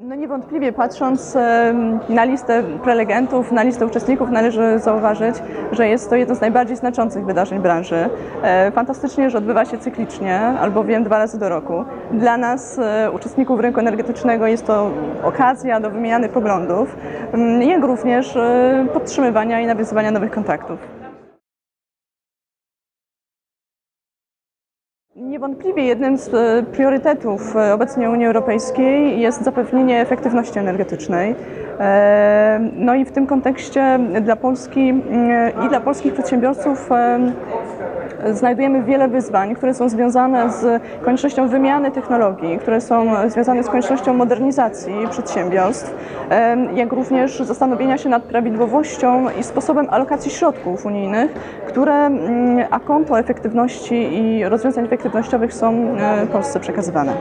No niewątpliwie patrząc na listę prelegentów, na listę uczestników należy zauważyć, że jest to jedno z najbardziej znaczących wydarzeń branży. E, Fantastycznie, że odbywa się cyklicznie, albowiem dwa razy do roku. Dla nas, e, uczestników rynku energetycznego, jest to okazja do wymiany poglądów, jak również e, podtrzymywania i nawiązywania nowych kontaktów. Niewątpliwie jednym z e, priorytetów e, obecnie Unii Europejskiej jest zapewnienie efektywności energetycznej. E, No i w tym kontekście dla Polski mm, i dla polskich przedsiębiorców znajdujemy wiele wyzwań, które są związane z koniecznością wymiany technologii, które są związane z koniecznością modernizacji przedsiębiorstw, jak również zastanowienia się nad prawidłowością i sposobem alokacji środków unijnych, które mm, a konto efektywności i rozwiązań efektywnościowych są e, Polsce przekazywane.